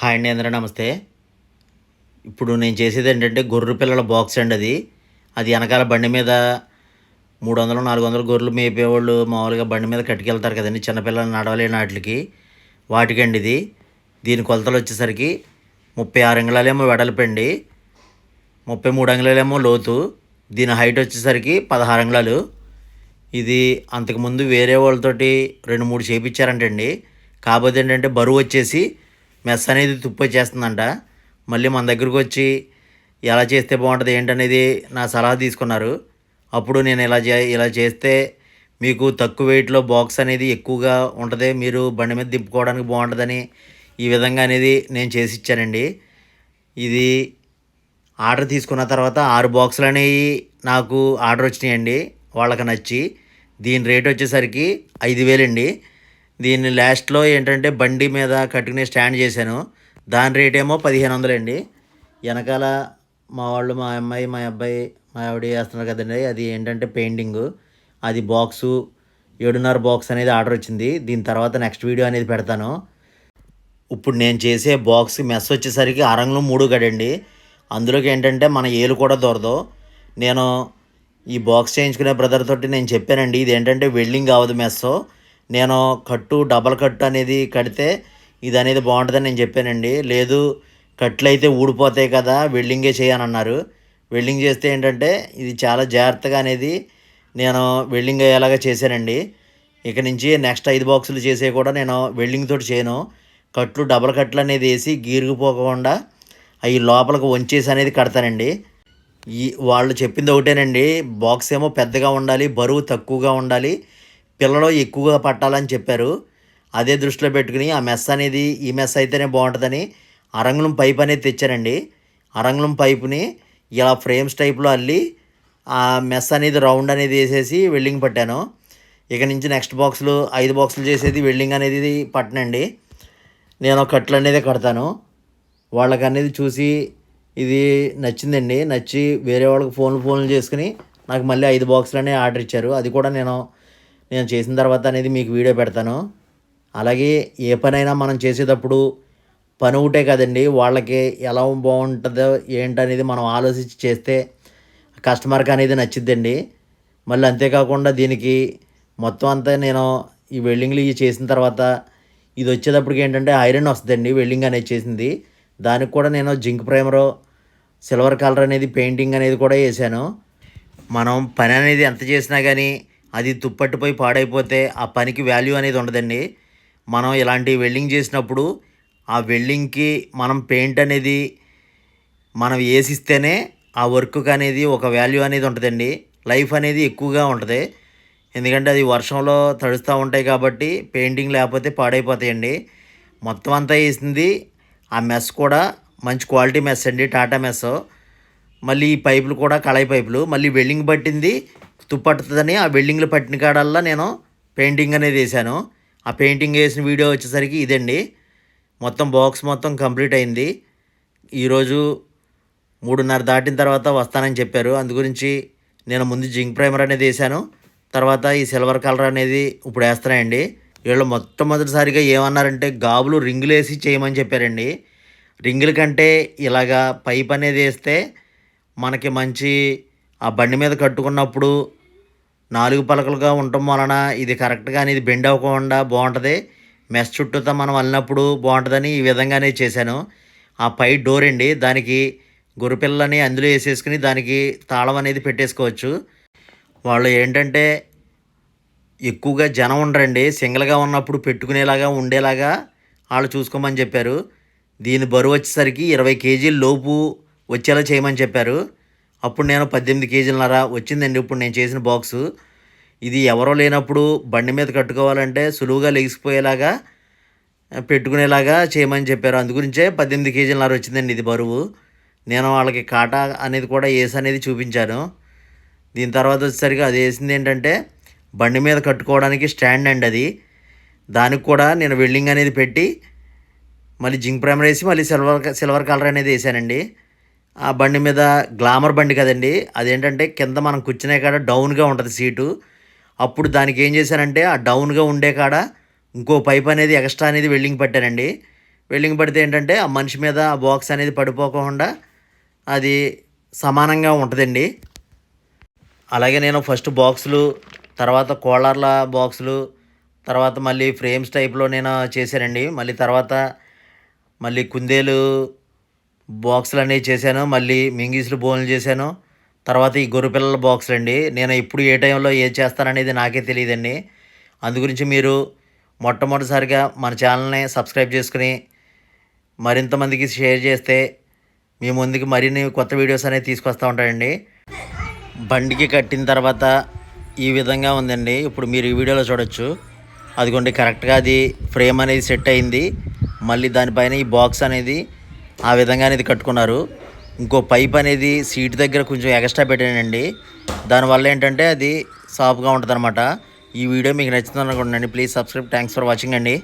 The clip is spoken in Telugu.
హాయ్ అండి అందరూ నమస్తే. ఇప్పుడు నేను చేసేది ఏంటంటే గొర్రె పిల్లల బాక్స్ అండి అది. అది వెనకాల బండి మీద మూడు వందలు నాలుగు వందలు గొర్రెలు మేపేవాళ్ళు మామూలుగా బండి మీద కట్టుకెళ్తారు కదండి చిన్నపిల్లలు నడవలేని వాటికి వాటికండి ఇది. దీని కొలతలు వచ్చేసరికి ముప్పై ఆరు అంగుళాలేమో వెడల్పండి. ముప్పై మూడు అంగుళాలేమో లోతు. దీని హైట్ వచ్చేసరికి పదహారు అంగుళాలు. ఇది అంతకుముందు వేరే వాళ్ళతోటి రెండు మూడు చేపించారంటండి కాకపోతే ఏంటంటే బరువు వచ్చేసి మెస్ అనేది తుప్పు వచ్చేస్తుందంట. మళ్ళీ మన దగ్గరకు వచ్చి ఎలా చేస్తే బాగుంటుంది ఏంటనేది నా సలహా తీసుకున్నారు. అప్పుడు నేను ఇలా చే ఇలా చేస్తే మీకు తక్కువ వెయిట్లో బాక్స్ అనేది ఎక్కువగా ఉంటుంది. మీరు బండి మీద దింపుకోవడానికి బాగుంటుందని ఈ విధంగా అనేది నేను చేసి ఇచ్చానండి. ఇది ఆర్డర్ తీసుకున్న తర్వాత ఆరు బాక్సులు అనేవి నాకు ఆర్డర్ వచ్చినాయండి. వాళ్ళకి నచ్చి దీని రేట్ వచ్చేసరికి ఐదు వేలండి. దీన్ని లాస్ట్లో ఏంటంటే బండి మీద కట్టుకునే స్టాండ్ చేశాను. దాని రేట్ ఏమో పదిహేను వందలండి. వెనకాల మా వాళ్ళు మా అమ్మాయి మా అబ్బాయి మా ఆవిడ వేస్తున్నారు కదండి. అది ఏంటంటే పెయింటింగ్ అది బాక్సు ఏడున్నర బాక్స్ అనేది ఆర్డర్ వచ్చింది. దీని తర్వాత నెక్స్ట్ వీడియో అనేది పెడతాను. ఇప్పుడు నేను చేసే బాక్స్ మెస్ వచ్చేసరికి అరంగులు మూడు గడండి అందులోకి ఏంటంటే మన ఏలు కూడా దొరదు. నేను ఈ బాక్స్ చేయించుకునే బ్రదర్ తోటి నేను చెప్పానండి. ఇది ఏంటంటే వెల్డింగ్ అవ్వదు మెస్ నేను కట్టు డబల్ కట్టు అనేది కడితే ఇది అనేది బాగుంటుందని నేను చెప్పానండి. లేదు కట్లు అయితే ఊడిపోతాయి కదా వెల్డింగే చేయనన్నారు. వెల్డింగ్ చేస్తే ఏంటంటే ఇది చాలా జాగ్రత్తగా అనేది నేను వెల్డింగ్ అయ్యేలాగా చేశానండి. ఇక నుంచి నెక్స్ట్ ఐదు బాక్సులు చేసే కూడా నేను వెల్డింగ్ తోటి చేయను. కట్లు డబల్ కట్లు అనేది వేసి గీరుకుపోకుండా అవి లోపలికి వంచేసి అనేది కడతానండి. ఈ వాళ్ళు చెప్పింది ఒకటేనండి బాక్స్ ఏమో పెద్దగా ఉండాలి బరువు తక్కువగా ఉండాలి పిల్లలు ఎక్కువగా పట్టాలని చెప్పారు. అదే దృష్టిలో పెట్టుకుని ఆ మెస్ అనేది ఈ మెస్ అయితేనే బాగుంటుందని అరంగులం పైప్ అనేది తెచ్చారండి. అరంగుళం పైపుని ఇలా ఫ్రేమ్స్ టైప్లో అల్లి ఆ మెస్ అనేది రౌండ్ అనేది వేసేసి వెల్డింగ్ పట్టాను. ఇక నుంచి నెక్స్ట్ బాక్సులు ఐదు బాక్సులు చేసేది వెల్డింగ్ అనేది పట్టనండి. నేను కట్లు అనేది కడతాను. వాళ్ళకి అనేది చూసి ఇది నచ్చిందండి. నచ్చి వేరే వాళ్ళకి ఫోన్లు ఫోన్లు చేసుకుని నాకు మళ్ళీ ఐదు బాక్సులు అనేవి ఆర్డర్ ఇచ్చారు. అది కూడా నేను నేను చేసిన తర్వాత అనేది మీకు వీడియో పెడతాను. అలాగే ఏ పనైనా మనం చేసేటప్పుడు పని ఒకటే కదండి. వాళ్ళకి ఎలా బాగుంటుందో ఏంటనేది మనం ఆలోచించి చేస్తే కస్టమర్కి అనేది నచ్చిద్దండి. మళ్ళీ అంతేకాకుండా దీనికి మొత్తం అంతా నేను ఈ వెల్డింగ్లు ఇవి చేసిన తర్వాత ఇది వచ్చేటప్పటికి ఏంటంటే ఐరన్ వస్తుందండి వెల్డింగ్ అనేది చేసింది. దానికి కూడా నేను జింక్ ప్రైమరు సిల్వర్ కలర్ అనేది పెయింటింగ్ అనేది కూడా వేసాను. మనం పని అనేది ఎంత చేసినా కానీ అది తుప్పట్టుపోయి పాడైపోతే ఆ పనికి వాల్యూ అనేది ఉండదండి. మనం ఇలాంటి వెల్డింగ్ చేసినప్పుడు ఆ వెల్డింగ్కి మనం పెయింట్ అనేది మనం వేసిస్తేనే ఆ వర్క్కి అనేది ఒక వాల్యూ అనేది ఉంటుందండి. లైఫ్ అనేది ఎక్కువగా ఉంటుంది. ఎందుకంటే అది వర్షంలో తడుస్తూ ఉంటాయి కాబట్టి పెయింటింగ్ లేకపోతే పాడైపోతాయండి. మొత్తం అంతా వేసింది ఆ మెస్ కూడా మంచి క్వాలిటీ మెస్ అండి టాటా మెస్ మళ్ళీ ఈ పైపులు కూడా కళాయి పైపులు మళ్ళీ వెల్డింగ్ పట్టింది తుప్పట్టుతుందని ఆ బిల్డింగ్లు పట్టిన కాడల్లా నేను పెయింటింగ్ అనేది వేసాను ఆ పెయింటింగ్ వేసిన వీడియో వచ్చేసరికి ఇదండి. మొత్తం బాక్స్ మొత్తం కంప్లీట్ అయింది. ఈరోజు మూడున్నర దాటిన తర్వాత వస్తానని చెప్పారు. అందు గురించి నేను ముందు జింక్ ప్రైమర్ అనేది వేసాను తర్వాత ఈ సిల్వర్ కలర్ అనేది ఇప్పుడు వేస్తున్నాయండి. వీళ్ళు మొట్టమొదటిసారిగా ఏమన్నారంటే గాబులు రింగులు వేసి చేయమని చెప్పారండి. రింగుల కంటే ఇలాగా పైప్ అనేది వేస్తే మనకి మంచి ఆ బండి మీద కట్టుకున్నప్పుడు నాలుగు పలకలుగా ఉండటం వలన ఇది కరెక్ట్గా అనేది బెండ్ అవ్వకుండా బాగుంటుంది. మెస్ చుట్టూతో మనం వెళ్ళినప్పుడు బాగుంటుందని ఈ విధంగానే చేశాను. ఆ పై డోర్ అండి దానికి గొర్రెపిల్లని అందులో వేసేసుకుని దానికి తాళం అనేది పెట్టేసుకోవచ్చు. వాళ్ళు ఏంటంటే ఎక్కువగా జనం ఉండరండి సింగిల్గా ఉన్నప్పుడు పెట్టుకునేలాగా ఉండేలాగా వాళ్ళు చూసుకోమని చెప్పారు. దీని బరువు వచ్చేసరికి ఇరవై కేజీల లోపు వచ్చేలా చేయమని చెప్పారు. అప్పుడు నేను పద్దెనిమిది కేజీలన్నర వచ్చిందండి. ఇప్పుడు నేను చేసిన బాక్సు. ఇది ఎవరో లేనప్పుడు బండి మీద కట్టుకోవాలంటే సులువుగా లెగిసిపోయేలాగా పెట్టుకునేలాగా చేయమని చెప్పారు. అందుగురించే పద్దెనిమిది కేజీలన్నర వచ్చిందండి ఇది బరువు. నేను వాళ్ళకి కాటా అనేది కూడా వేసి అనేది చూపించాను. దీని తర్వాత వచ్చేసరికి అది వేసింది ఏంటంటే బండి మీద కట్టుకోవడానికి స్టాండ్ అండి అది. దానికి కూడా నేను వెల్డింగ్ అనేది పెట్టి మళ్ళీ జింక్ ప్రైమర్ వేసి మళ్ళీ సిల్వర్ సిల్వర్ కలర్ అనేది వేసానండి. ఆ బండి మీద గ్లామర్ బండి కదండి అదేంటంటే కింద మనం కూర్చునే కాడ డౌన్గా ఉంటుంది సీటు. అప్పుడు దానికి ఏం చేశానంటే ఆ డౌన్గా ఉండే కాడ ఇంకో పైప్ అనేది ఎక్స్ట్రా అనేది వెల్డింగ్ పట్టానండి వెల్డింగ్ పడితే ఏంటంటే ఆ మనిషి మీద ఆ బాక్స్ అనేది పడిపోకుండా అది సమానంగా ఉంటుందండి. అలాగే నేను ఫస్ట్ బాక్సులు తర్వాత కోళ్ళర్ల బాక్సులు తర్వాత మళ్ళీ ఫ్రేమ్స్ టైప్లో నేను చేశానండి. మళ్ళీ తర్వాత మళ్ళీ కుందేలు బాక్సులు అనేవి చేశాను మళ్ళీ మింగీసులు బోన్లు చేశాను. తర్వాత ఈ గొర్రె పిల్లల బాక్సులు అండి నేను ఎప్పుడు ఏ టైంలో ఏది చేస్తాననేది నాకే తెలియదండి. అందుగురించి మీరు మొట్టమొదటిసారిగా మన ఛానల్ని సబ్స్క్రైబ్ చేసుకుని మరింత మందికి షేర్ చేస్తే మీ ముందుకి మరిన్ని కొత్త వీడియోస్ అనేవి తీసుకొస్తూ ఉంటాయండి. బండికి కట్టిన తర్వాత ఈ విధంగా ఉందండి. ఇప్పుడు మీరు ఈ వీడియోలో చూడొచ్చు. అదిగోండి కరెక్ట్గా అది ఫ్రేమ్ అనేది సెట్ అయింది. మళ్ళీ దానిపైన ఈ బాక్స్ అనేది ఆ విధంగా అనేది కట్టుకున్నారు. ఇంకో పైప్ అనేది సీట్ దగ్గర కొంచెం ఎక్స్ట్రా పెట్టానండి. దానివల్ల ఏంటంటే అది సాఫ్గా ఉంటుంది ఈ వీడియో మీకు నచ్చుతుంది అనుకుంటున్నాను please subscribe thanks for watching అండి.